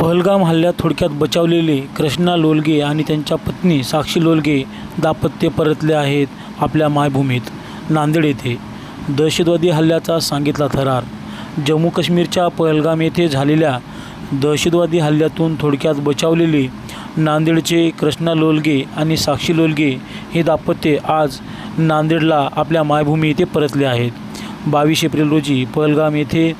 पहलगाम हल्ल्यात थोडक्यात बचावलेले कृष्णा लोलगे आणि त्यांच्या पत्नी साक्षी लोलगे दापत्य परतले आहेत आपल्या मायभूमीत. नांदेड येथे दहशतवादी हल्ल्याचा सांगितला थरार. जम्मू काश्मीरच्या पहलगाम येथे झालेल्या दहशतवादी हल्ल्यातून थोडक्यात बचावलेले नांदेडचे कृष्णा लोलगे आणि साक्षी लोलगे हे दाम्पत्य आज नांदेडला आपल्या मायभूमी येथे परतले आहेत. बावीस एप्रिल रोजी पहलगाम येथे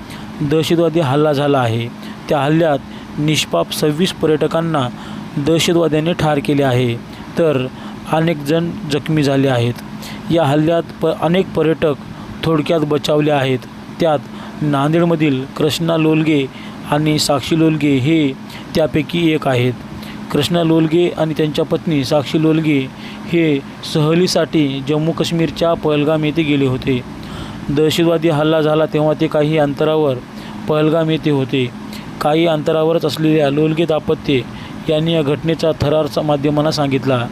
दहशतवादी हल्ला झाला आहे. त्या हल्ल्यात निष्पाप सव्वीस पर्यटकांना दहशतवाद्यांनी ठार केले आहे. तर अनेक जण जखमी झाले आहेत. या हल्ल्यात प अनेक पर्यटक थोडक्यात बचावले आहेत. त्यात नांदेडमधील कृष्णा लोलगे आणि साक्षी लोलगे हे त्यापैकी एक आहेत. कृष्णा लोलगे आणि त्यांच्या पत्नी साक्षी लोलगे हे सहलीसाठी जम्मू काश्मीरच्या पहलगाम येथे गेले होते. दहशतवादी हल्ला झाला तेव्हा ते काही अंतरावर पहलगाम येथे होते. काही अंतरावरच असलेल्या लोलगे दाम्पत्य यांनी या घटनेचा थरारचा माध्यमांना सांगितला.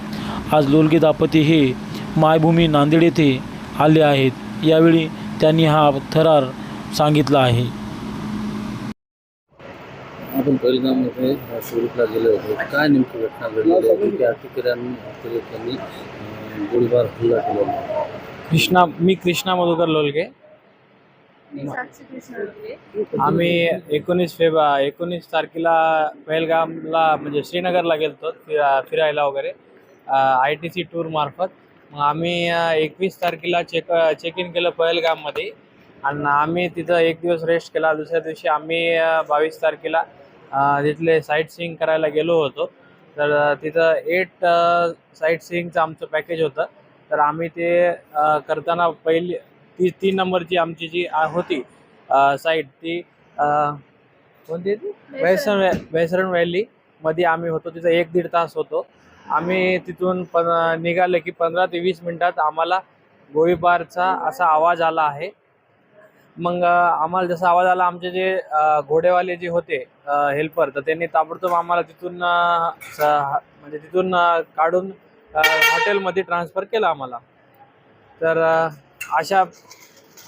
आज लोलगे दाम्पत्य हे मायभूमी नांदेड येथे आले आहेत. यावेळी त्यांनी हा थरार सांगितला आहे. आपण पहिलगाममध्ये गेले होते. काय नेमकी घटना घडलेली की अतिरेक्यांनी गोळीबार हल्ला केलेला? कृष्णा मी कृष्णा मधुकर लोलगे. आम्ही एकोणीस फेब एकोणीस तारखेला पहलगामला म्हणजे श्रीनगरला गेलतो फिरा फिरायला वगैरे आय टी सी टूर मार्फत. मग आम्ही एकवीस तारखेला चेक चेक इन केलं पहलगाममध्ये. आणि आम्ही तिथं एक दिवस रेस्ट केला. दुसऱ्या दिवशी आम्ही बावीस तारखेला तिथले साईट सीईंग करायला गेलो होतो. तर तिथं एट साईट सीईंगचं आमचं पॅकेज होतं. तर आम्ही ते करताना पहिली ती तीन नंबरची आमची जी आ- होती साईट ती कोणती वैसरण वैसरण व्हॅली मध्ये आम्ही होतो तिथं एक दीड तास होतो. आम्ही तिथून पण निघाले की पंधरा ते वीस मिनिटात आम्हाला गोळीबारचा असा आवाज आला आहे. मग आम्हाला जसा आवाज आला आमचे जे घोडेवाले जे होते हेल्पर तर त्यांनी ताबडतोब आम्हाला तिथून म्हणजे तिथून काढून हॉटेलमध्ये ट्रान्सफर केलं आम्हाला. तर अशा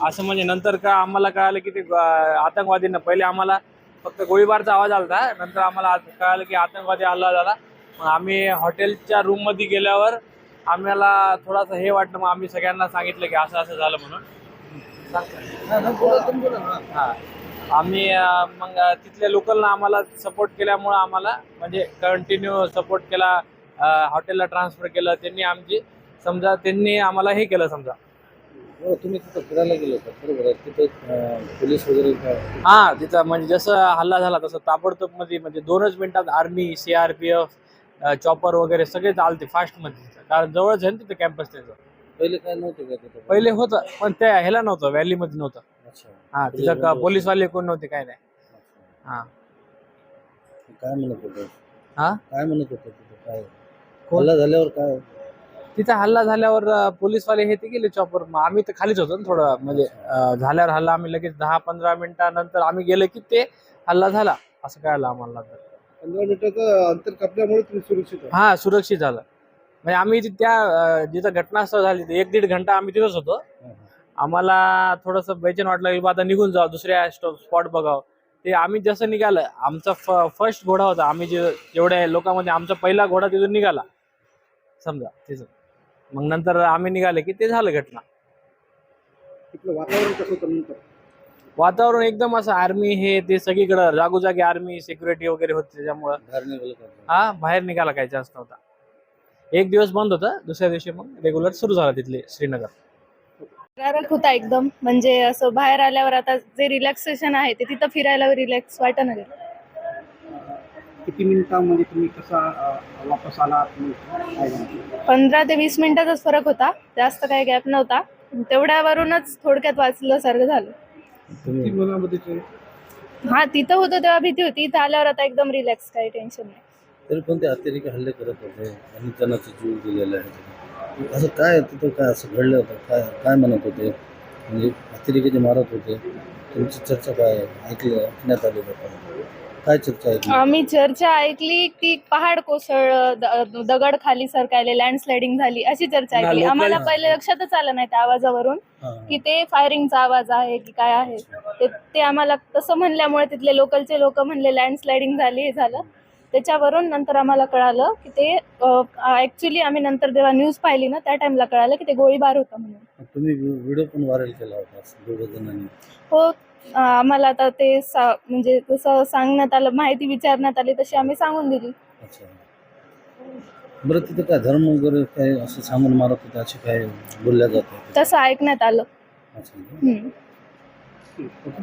असं म्हणजे नंतर का आम्हाला कळालं की ते आतंकवादींना पहिले आम्हाला फक्त गोळीबारचा आवाज आला होता नंतर आम्हाला आत- कळालं की आतंकवादी हल्ला झाला. मग आम्ही हॉटेलच्या रूममध्ये गेल्यावर आम्हाला थोडासा हे वाटलं मग आम्ही सगळ्यांना सांगितलं की असं असं झालं म्हणून. हां. आम्ही मग तिथल्या लोकलनं आम्हाला सपोर्ट केल्यामुळं आम्हाला म्हणजे कंटिन्यू सपोर्ट केला हॉटेलला ट्रान्सफर केलं त्यांनी आमची समजा त्यांनी आम्हाला हे केलं समजा. तुम्ही तिथं फिरायला गेले होता बरोबर आहे. तिथं अं, पोलीस वगैरे काय- हा तिथं म्हणजे जसं हल्ला झाला तसं ताबडतोबमध्ये म्हणजे दोनच मिनिटात army C R P F chopper वगैरे सगळे चालते फास्टमध्ये. कारण जवळच आहे ना तिथं कॅम्पस त्याचं. पहिले काय नव्हते का तिथं? पहिले होतं पण त्या ह्याला नव्हतं व्हॅलीमध्ये नव्हतं. अच्छा. हा तिथं पोलीसवाले कोण नव्हते काय नाही. हा. काय म्हणत होते? हा? काय म्हणत होते तिथं? काय? हल्ला झाल्यावर काय? तिथं हल्ला झाल्यावर पोलीसवाले हे ते गेले चॉपर मग आम्ही तर खालीच होतो ना थोडं म्हणजे झाल्यावर हल्ला आम्ही लगेच दहा पंधरा मिनिटानंतर आम्ही गेलो की ते हल्ला झाला. असं कळालं आम्हाला तर पंधरा मिनिटाचं अंतर कापल्यामुळे तुम्ही सुरक्षित हा सुरक्षित झालं. म्हणजे आम्ही त्या जिथं घटनास्थळ झाली ते एक दीड घंटा आम्ही तिथंच होतो. आम्हाला थोडंसं बेचैन वाटलं की आता निघून जाऊ दुसऱ्या स्पॉट बघावं. ते आम्ही जसं निघालं आमचा फर्स्ट घोडा होता. आम्ही जे जेवढ्या लोकांमध्ये आमचा पहिला घोडा तिथून निघाला. समजा तिथं मग नंतर आम्ही निघाले की ते झालं घटना. तिथलं वातावरण कसं होतं नंतर? वातावरण एकदम असं आर्मी हे ते सगळीकडं जागोजागी आर्मी सिक्युरिटी वगैरे होते त्याच्यामुळं. हा बाहेर निघाला काही चान्स नव्हता. एक दिवस बंद होता दुसऱ्या दिवशी मग रेग्युलर सुरू झाला तिथले श्रीनगर. होता एकदम म्हणजे असं बाहेर आल्यावर आता जे रिलॅक्सेशन आहे ते तिथं फिरायला रिलॅक्स वाटणं किती मिनिटांमध्ये तुम्ही कसा वापस आला? पंधरा ते वीस मिनिटाचाच फरक होता. जास्त काही गॅप नव्हता. तेवढ्यावरूनच थोडक्यात वाचल्यासारखं झालं. किती मनामध्ये ते? हा तिथं होतं तेव्हा भीती होती. इथं आल्यावर आता एकदम रिलॅक्स काही टेन्शन नाही. तरी पण ते अतिरेकी हल्ले करत होते. आणि जणांचा जीव गेलेला आहे. असं काय तिथं काय असं घडलं होतं? काय काय म्हणत होते? म्हणजे अतिरेकी जे मारत होते. तुमची चर्चा काय? ऐकली ऐकण्यात आली का? काय चर्चा आहे आम्ही चर्चा ऐकली की पहाड कोसळ द- दगड खाली सरकायले लँडस्लायडिंग झाली अशी चर्चा ना, ऐकली. लोकल- आम्हाला पहिले लक्षातच आलं नाही त्या आवाजावरून हां. की ते फायरिंगचा आवाज आहे की काय आहे. ते ते आम्हाला तसं म्हणल्यामुळे तिथले लोकलचे लोक म्हणले लँडस्लायडिंग झाली हे झालं. त्याच्यावरून नंतर आम्हाला कळालं की ते ऍक्च्युली आम्ही नंतर जेव्हा न्यूज पाहिली ना त्या टाइमला कळालं की ते गोळीबार होता म्हणून. तुम्ही व्हिडिओ पण व्हायरल केला होता असं दोघं जणांनी. हो आम्हाला आता ते सा म्हणजे जसं सांगण्यात आलं माहिती विचारण्यात आली तशी आम्ही सांगून दिली. अच्छा. बरं तिथं काय धर्म वगैरे काय असं सांगून मारत होते असे काय बोलल्या जाते तसं ऐकण्यात आलं. अच्छा. हम्म. ठीक. ओके.